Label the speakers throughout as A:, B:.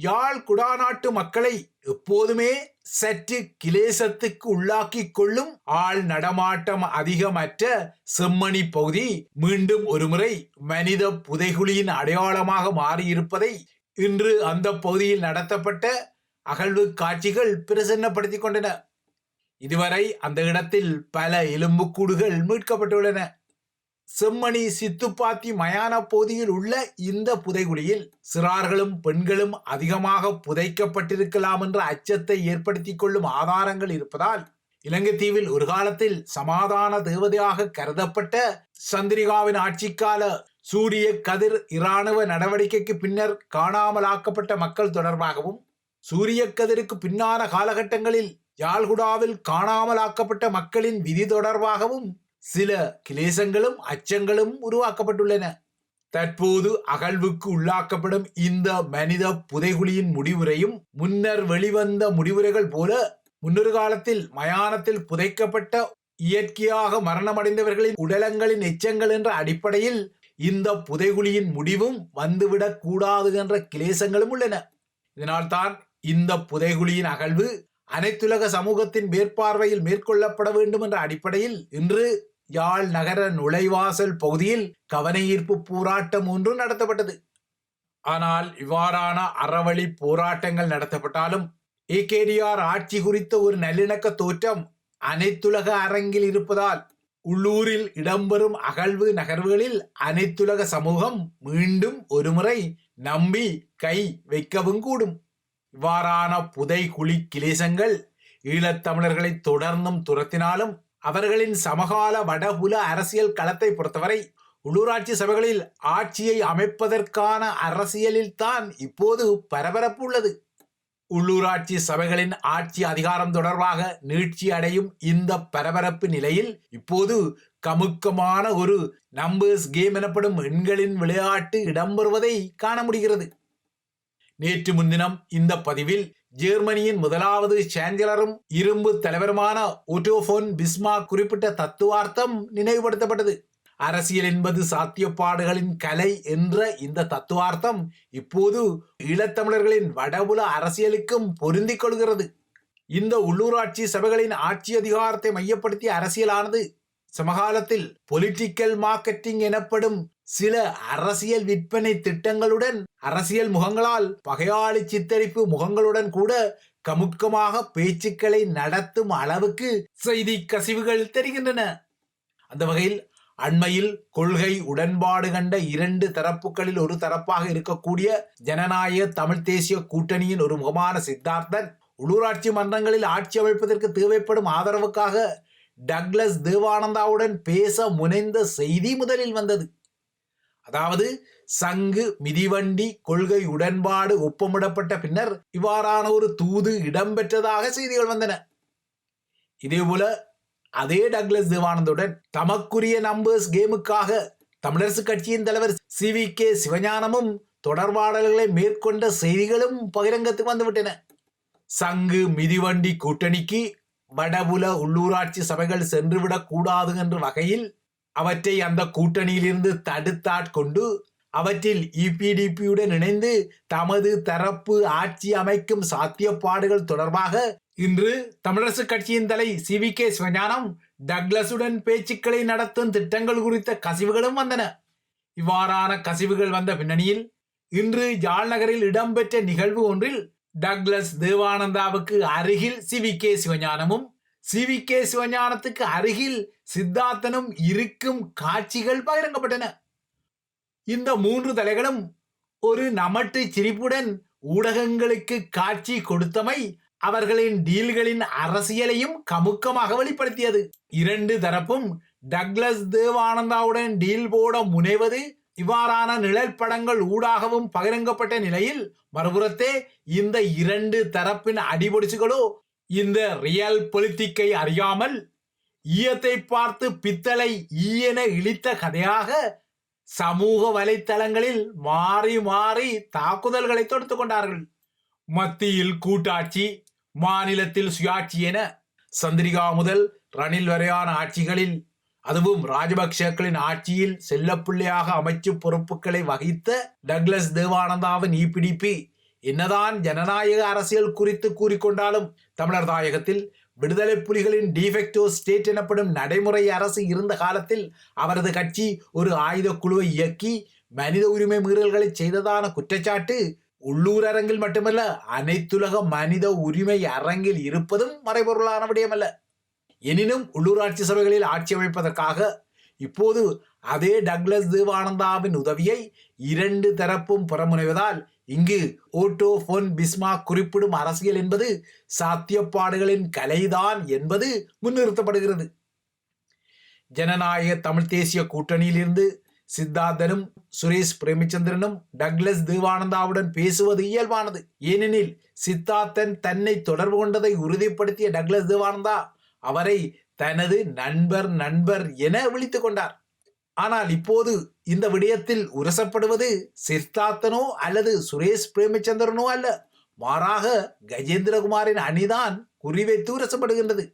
A: யாழ் குடாநாட்டு மக்களை எப்போதுமே சற்று கிலேசத்துக்கு உள்ளாக்கி கொள்ளும் ஆள் நடமாட்டம் அதிகமற்ற செம்மணி பகுதி மீண்டும் ஒருமுறை மனித புதைகுழியின் அடையாளமாக மாறியிருப்பதை இன்று அந்த பகுதியில் நடத்தப்பட்ட அகழ்வு காட்சிகள் பிரசன்னப்படுத்திக் கொண்டன. இதுவரை அந்த இடத்தில் பல எலும்புக்கூடுகள் மீட்கப்பட்டுள்ளன. செம்மணி சித்துப்பாத்தி மயான பகுதியில் உள்ள இந்த புதைகுழியில் சிறார்களும் பெண்களும் அதிகமாக புதைக்கப்பட்டிருக்கலாம் என்ற அச்சத்தை ஏற்படுத்தி கொள்ளும் ஆதாரங்கள் இருப்பதால் இலங்கை தீவில் ஒரு காலத்தில் சமாதான தேவதையாக கருதப்பட்ட சந்திரிகாவின் ஆட்சிக்கால சூரிய கதிர் இராணுவ நடவடிக்கைக்கு பின்னர் காணாமலாக்கப்பட்ட மக்கள் தொடர்பாகவும் சூரிய கதிருக்கு பின்னான காலகட்டங்களில் யாழ்குடாவில் காணாமலாக்கப்பட்ட மக்களின் விதி தொடர்பாகவும் சில கிளேசங்களும் அச்சங்களும் உருவாக்கப்பட்டுள்ளன. தற்போது அகழ்வுக்கு உள்ளாக்கப்படும் இந்த மனித புதைகுழியின் முடிவுரையும் முன்னர் வெளிவந்த முடிவுரைகள் போல முன்னொரு காலத்தில் மயானத்தில் புதைக்கப்பட்ட இயற்கையாக மரணமடைந்தவர்களின் உடலங்களின் எச்சங்கள் என்ற அடிப்படையில் இந்த புதைகுழியின் முடிவும் வந்துவிடக் கூடாது என்ற கிளேசங்களும் உள்ளன. இதனால்தான் இந்த புதைகுழியின் அகழ்வு அனைத்துலக சமூகத்தின் மேற்பார்வையில் மேற்கொள்ளப்பட வேண்டும் என்ற அடிப்படையில் இன்று யாழ் நகர நுழைவாசல் பகுதியில் கவனஈர்ப்பு போராட்டம் ஒன்று நடத்தப்பட்டது. ஆனால் இவ்வாறான அறவழி போராட்டங்கள் நடத்தப்பட்டாலும் ஏகேடிஆர் ஆட்சி குறித்த ஒரு நல்லிணக்க தோற்றம் அனைத்துலக அரங்கில் இருப்பதால் உள்ளூரில் இடம்பெறும் அகழ்வு நகர்வுகளில் அனைத்துலக சமூகம் மீண்டும் ஒருமுறை நம்பி கை வைக்கவும் கூடும். இவ்வாறான புதை குழி கிளேசங்கள் ஈழத்தமிழர்களை தொடர்ந்தும் துரத்தினாலும் அவர்களின் சமகால வடகுல அரசியல் களத்தை பொறுத்தவரை உள்ளூராட்சி சபைகளில் ஆட்சியை அமைப்பதற்கான அரசியலில் தான் இப்போது பரபரப்பு உள்ளது. உள்ளூராட்சி சபைகளின் ஆட்சி அதிகாரம் தொடர்பாக நீட்சி அடையும் இந்த பரபரப்பு நிலையில் இப்போது கமுக்கமான ஒரு நம்பர்ஸ் கேம் எனப்படும் எண்களின் விளையாட்டு இடம்பெறுவதை காண முடிகிறது. நேற்று முன்தினம் இந்த பதிவில் ஜெர்மனியின் முதலாவது சான்சலரும் இரும்பு தலைவருமான ஓட்டோபோன் பிஸ்மா குறிப்பிட்ட தத்துவார்த்தம் நினைவுபடுத்தப்பட்டது. அரசியல் என்பது சாத்தியப்பாடுகளின் கலை என்ற இந்த தத்துவார்த்தம் இப்போது ஈழத்தமிழர்களின் வடபுல அரசியலுக்கும் பொருந்திக் கொள்கிறது. இந்த உள்ளூராட்சி சபைகளின் ஆட்சி அதிகாரத்தை மையப்படுத்திய அரசியலானது சமகாலத்தில் பொலிட்டிக்கல் மார்க்கெட்டிங் எனப்படும் சில அரசியல் விற்பனை திட்டங்களுடன் அரசியல் முகங்களால் பகையாளி சித்தரிப்பு முகங்களுடன் கூட கமுக்கமாக பேச்சுக்களை நடத்தும் அளவுக்கு செய்தி கசிவுகள் தெரிகின்றன. அந்த வகையில் அண்மையில் கொள்கை உடன்பாடு கண்ட இரண்டு தரப்புகளில் ஒரு தரப்பாக இருக்கக்கூடிய ஜனநாயக தமிழ் தேசிய கூட்டணியின் ஒரு முகமான சித்தார்த்தன் உள்ளூராட்சி மன்றங்களில் ஆட்சி அமைப்பதற்கு தேவைப்படும் ஆதரவுக்காக டக்ளஸ் தேவானந்தாவுடன் பேச முனைந்த செய்தி முதலில் வந்தது. அதாவது சங்கு மிதிவண்டி கொள்கை உடன்பாடு ஒப்பமிடப்பட்ட பின்னர் இவ்வாறான ஒரு தூது இடம்பெற்றதாக செய்திகள் வந்தன. இதேபோல அதே டக்ளஸ் தேவானந்துடன் தமக்குரிய நம்பர்ஸ் கேமுக்காக தமிழரசு கட்சியின் தலைவர் சி. வி. கே. சிவஞானமும் தொடர்பாடல்களை மேற்கொண்ட செய்திகளும் பகிரங்கத்துக்கு வந்துவிட்டன. சங்கு மிதிவண்டி கூட்டணிக்கு வடபுல உள்ளூராட்சி சபைகள் சென்றுவிடக் கூடாது என்ற வகையில் அவற்றை அந்த கூட்டணியிலிருந்து தடுத்தாட்கொண்டு அவற்றில் இபிடிபியுடன் இணைந்து தமது தரப்பு ஆட்சி அமைக்கும் சாத்தியப்பாடுகள் தொடர்பாக இன்று தமிழரசு கட்சியின் தலை சி வி கே சிவஞானம் டக்ளஸுடன் பேச்சுக்களை நடத்தும் திட்டங்கள் குறித்த கசிவுகளும் வந்தன. இவ்வாறான கசிவுகள் வந்த பின்னணியில் இன்று யாழ் நகரில் இடம்பெற்ற நிகழ்வு ஒன்றில் டக்ளஸ் தேவானந்தாவுக்கு அருகில் சி வி கே சிவஞானமும் சி வி கே சிவஞானத்துக்கு அருகில் சித்தார்த்தனும் இருக்கும் காட்சிகள் பகிரங்கப்பட்டன. இந்த மூன்று தலைகளும் ஒரு நமட்டு சிரிப்புடன் ஊடகங்களுக்கு காட்சி கொடுத்தமை அவர்களின் டீல்களின் அரசியலையும் கமுக்கமாக வெளிப்படுத்தியது. இரண்டு தரப்பும் டக்ளஸ் தேவானந்தாவுடன் டீல் போட முனைவது இவ்வாறான நிழல் படங்கள் ஊடாகவும் பகிரங்கப்பட்ட நிலையில் மறுபுறத்தே இந்த இரண்டு தரப்பின் அடிபொடிச்சுகளோ இந்த ரியல் பொலிட்டிக்கை அறியாமல் ஈயத்தை பார்த்து பித்தளை ஈயென இழித்த கதையாக சமூக வலைத்தளங்களில் மாறி மாறி தாக்குதல்களை தொடுத்து கொண்டார்கள். மத்தியில் கூட்டாட்சி மாநிலத்தில் சுயாட்சி என சந்திரிகா முதல் ரணில் வரையான ஆட்சிகளில் அதுவும் ராஜபக்சேக்களின் ஆட்சியில் செல்லப்பிள்ளையாக அமைச்சு பொறுப்புகளை வகித்த டக்ளஸ் தேவானந்தாவின் இபிடிபி என்னதான் ஜனநாயக அரசியல் குறித்து கூறிக்கொண்டாலும் தமிழர் தாயகத்தில் விடுதலை புலிகளின் டிஃபெக்டோ ஸ்டேட் எனப்படும் நடைமுறை அரசு இருந்த காலத்தில் அவரது கட்சி ஒரு ஆயுத குழுவை இயக்கி மனித உரிமை மீறல்களை செய்ததான குற்றச்சாட்டு உள்ளூர் அரங்கில் மட்டுமல்ல அனைத்துலக மனித உரிமை அரங்கில் இருப்பதும் மறைபொருளான விடயமல்ல. எனினும் உள்ளூராட்சி சபைகளில் ஆட்சி அமைப்பதற்காக இப்போது அதே டக்ளஸ் தேவானந்தாவின் உதவியை இரண்டு தரப்பும் புறமுனைவதால் இங்கு ஓட்டோ ஃபோன் பிஸ்மா குறிப்பிடும் அரசியல் என்பது சாத்தியப்பாடுகளின் கலைதான் என்பது முன்னிறுத்தப்படுகிறது. ஜனநாயக தமிழ் தேசிய கூட்டணியிலிருந்து சித்தார்த்தனும் சுரேஷ் பிரேமச்சந்திரனும் டக்ளஸ் தேவானந்தாவுடன் பேசுவது இயல்பானது. ஏனெனில் சித்தார்த்தன் தன்னை தொடர்பு கொண்டதை உறுதிப்படுத்திய டக்ளஸ் தேவானந்தா அவரை தனது நண்பர் நண்பர் என விழித்துக் கொண்டார். ஆனால் இப்போது இந்த விடயத்தில் உரசப்படுவது சித்தார்த்தனோ அல்லது சுரேஷ் பிரேமச்சந்திரனோ அல்ல. மாறாக கஜேந்திரகுமாரின் அணிதான் குறிவைத்து உரசப்படுகின்றது.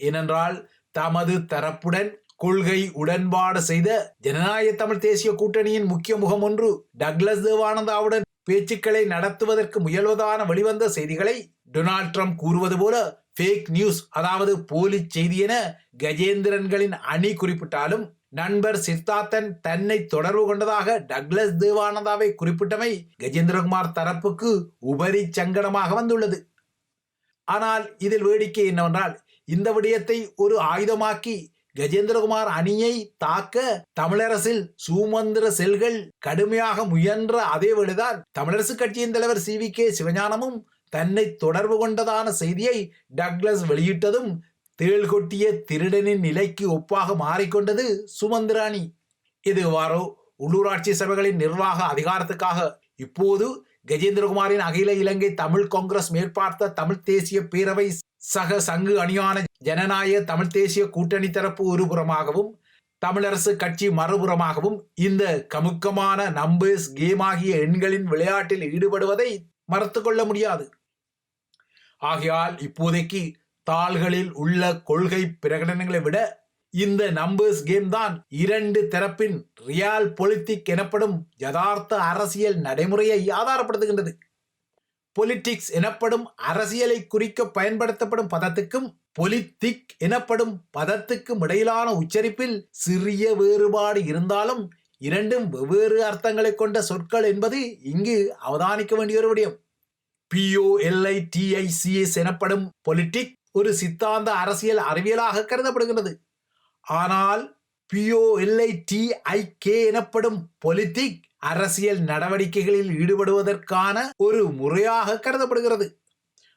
A: ஏனென்றால் தமது தரப்புடன் கொள்கை உடன்பாடு செய்த ஜனநாயக தமிழ் தேசிய கூட்டணியின் முக்கிய முகம் ஒன்று டக்ளஸ் தேவானந்தாவுடன் பேச்சுக்களை நடத்துவதற்கு முயல்வதான வெளிவந்த செய்திகளை டொனால்ட் ட்ரம்ப் கூறுவது போல ஃபேக் நியூஸ் அதாவது போலி செய்தி என கஜேந்திரன்களின் அணி குறிப்பிட்டாலும் நண்பர் சித்தார்த்தன் தன்னை தொடர்பு கொண்டதாக டக்ளஸ் தேவானந்தாவை குறிப்பிட்டமை கஜேந்திரகுமார் தரப்புக்கு உபரி சங்கடமாக வந்துள்ளது. ஆனால் இதில் வேடிக்கை என்னவென்றால் இந்த விடயத்தை ஒரு ஆயுதமாக்கி கஜேந்திரகுமார் அணியை தாக்க தமிழரசில் சுமந்திர செல்கள் கடுமையாக முயன்ற அதே வேளைதான் தமிழரசு கட்சியின் தலைவர் சி வி கே சிவஞானமும் தன்னை தொடர்பு கொண்டதான செய்தியை டக்ளஸ் வெளியிட்டதும் தேள் கொட்டிய திருடனின் நிலைக்கு ஒப்பாக மாறிக்கொண்டது சுமந்திராணி. இது வாரோ உள்ளூராட்சி சபைகளின் நிர்வாக அதிகாரத்துக்காக. இப்போது கஜேந்திரகுமாரின் அகில இலங்கை தமிழ் காங்கிரஸ் மேற்பார்த்த தமிழ் தேசிய பேரவை சக சங்கு அணியான ஜனநாயக தமிழ் தேசிய கூட்டணி தரப்பு ஒருபுறமாகவும் தமிழரசு கட்சி மறுபுறமாகவும் இந்த கமுக்கமான நம்பர்ஸ் கேம் ஆகிய எண்களின் விளையாட்டில் ஈடுபடுவதை மறுத்து கொள்ள முடியாது. ஆகையால் இப்போதைக்கு தாள்களில் உள்ள கொள்கை பிரகடனங்களை விட இந்த நம்பர்ஸ் கேம் தான் இரண்டு தரப்பின் ரியால் பொலிட்டிக் எனப்படும் யதார்த்த அரசியல் நடைமுறையை ஆதாரப்படுத்துகின்றது. பொலிட்டிக்ஸ் எனப்படும் அரசியலை குறிக்க பயன்படுத்தப்படும் பதத்துக்கும் பொலித்திக் எனப்படும் பதத்துக்கும் இடையிலான உச்சரிப்பில் சிறிய வேறுபாடு இருந்தாலும் இரண்டும் வெவ்வேறு அர்த்தங்களை கொண்ட சொற்கள் என்பது இங்கு அவதானிக்க வேண்டிய ஒரு விடயம். பிஓஎல்ஐடிஐசிஎஸ் எனப்படும் பொலிட்டிக் ஒரு சித்தாந்த அரசியல் அறிவியலாக கருதப்படுகிறது ஆனால் பிஓஎல்ஐடிஐகே எனப்படும் பொலிட்டிக் அரசியல் நடவடிக்கைகளில் ஈடுபடுவதற்கான ஒரு முறையாக கருதப்படுகிறது.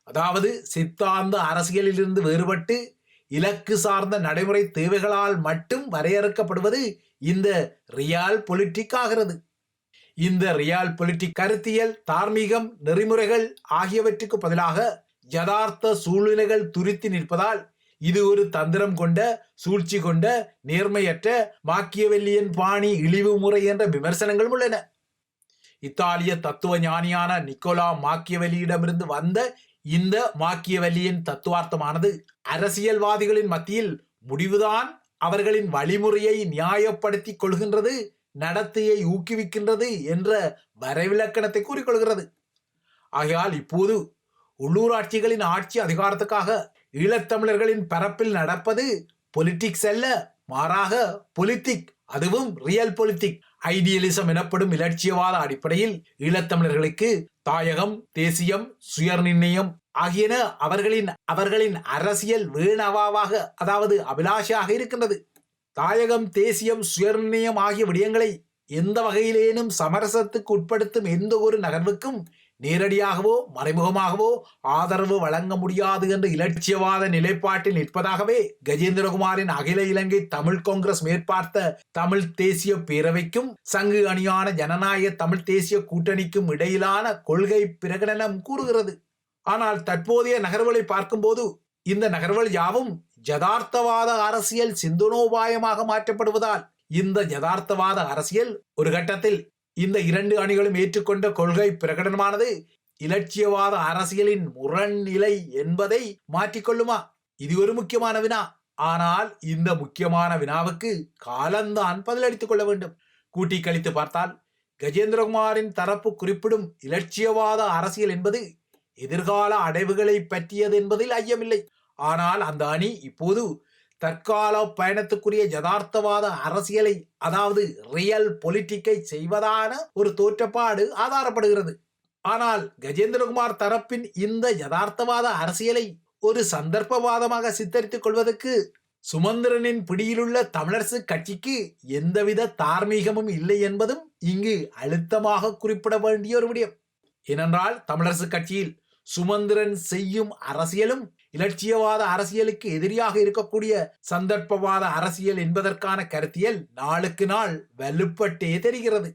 A: அதாவது சித்தாந்த அரசியலிலிருந்து வேறுபட்டு இலக்கு சார்ந்த நடைமுறை தேவைகளால் மட்டும் வரையறுக்கப்படுவது இந்த ரியால் பொலிட்டிக் ஆகிறது. இந்த ரியால் பொலிட்டிக் கருத்தியல் தார்மீகம் நெறிமுறைகள் ஆகியவற்றுக்கு பதிலாக யதார்த்த சூழ்நிலைகள் துரித்து நிற்பதால் இது ஒரு தந்திரம் கொண்ட சூழ்ச்சி கொண்ட நேர்மையற்ற மாக்கியவெல்லியன் பாணி இழிவு முறை என்ற விமர்சனங்களும் உள்ளன. இத்தாலிய தத்துவ ஞானியான நிக்கோலா மாக்கியவெல்லியிடமிருந்து வந்த இந்த மாக்கியவெல்லியின் தத்துவார்த்தமானது அரசியல்வாதிகளின் மத்தியில் முடிவுதான் அவர்களின் வழிமுறையை நியாயப்படுத்திக் கொள்கின்றது நடத்தையை ஊக்குவிக்கின்றது என்ற வரைவிலக்கணத்தை கூறிக்கொள்கிறது ஆகையால் இப்போது உள்ளூராட்சிகளின் ஆட்சி அதிகாரத்துக்காக ஈழத்தமிழர்களின் பரப்பில் நடப்பது பொலிட்டிக்ஸ் அல்ல. மாறாக பொலிட்டிக் அதுவும் ரியல் பொலிட்டிக் ஐடியலிசம் எனப்படும் இலட்சியவாத அடிப்படையில் ஈழத்தமிழர்களுக்கு தாயகம் தேசியம் சுயநிர்ணயம் ஆகியன அவர்களின் அவர்களின் அரசியல் வேணவாவாக அதாவது அபிலாஷையாக இருக்கின்றது. தாயகம் தேசியம் சுயநிர்ணயம் ஆகிய விடயங்களை எந்த வகையிலேனும் சமரசத்துக்கு உட்படுத்தும் எந்த ஒரு நகர்வுக்கும் நேரடியாகவோ மறைமுகமாகவோ ஆதரவு வழங்க முடியாது என்ற இலட்சியவாத நிலைப்பாட்டில் நிற்பதாகவே கஜேந்திரகுமாரின் அகில இலங்கை தமிழ் காங்கிரஸ் மேற்பார்த்த தமிழ் தேசிய பேரவைக்கும் சங்கு அணியான ஜனநாயக தமிழ் தேசிய கூட்டணிக்கும் இடையிலான கொள்கை பிரகடனம் கூறுகிறது. ஆனால் தற்போதைய நகர்வுகளை பார்க்கும்போது இந்த நகர்வுகள் யாவும் யதார்த்தவாத அரசியல் சிந்தனோபாயமாக மாற்றப்படுவதால் இந்த யதார்த்தவாத அரசியல் ஒரு கட்டத்தில் இந்த இரண்டு அணிகளும் ஏற்றுக்கொண்ட கொள்கை பிரகடனமானது இலட்சியவாத அரசியலின் முரண்நிலை என்பதை மாற்றிக்கொள்ளுமா? இது ஒரு முக்கியமான வினா. ஆனால் இந்த முக்கியமான வினாவுக்கு காலந்தான் பதிலளித்துக் கொள்ள வேண்டும். கூட்டி கழித்து பார்த்தால் கஜேந்திரகுமாரின் தரப்பு குறிப்பிடும் இலட்சியவாத அரசியல் என்பது எதிர்கால அடைவுகளை பற்றியது என்பதில் ஐயமில்லை. ஆனால் அந்த அணி இப்போது தற்கால பயணத்துக்குரிய யதார்த்தவாத அரசியலை அதாவது ரியல் பொலிட்டிக்கை செய்வதான ஒரு தோற்றப்பாடு ஆதாரப்படுகிறது. ஆனால் கஜேந்திரகுமார் தரப்பின் இந்த யதார்த்தவாத அரசியலை ஒரு சந்தர்ப்பவாதமாக சித்தரித்துக் கொள்வதற்கு சுமந்திரனின் பிடியிலுள்ள தமிழரசு கட்சிக்கு எந்தவித தார்மீகமும் இல்லை என்பதும் இங்கு அழுத்தமாக குறிப்பிட வேண்டிய ஒரு விடயம். ஏனென்றால் தமிழரசு கட்சியில் சுமந்திரன் செய்யும் அரசியலும் இலட்சியவாத அரசியலுக்கு எதிரியாக இருக்கக்கூடிய சந்தர்ப்பவாத அரசியல் என்பதற்கான கருத்தியல் நாளுக்கு நாள் வலுப்பட்டே தெரிகிறது.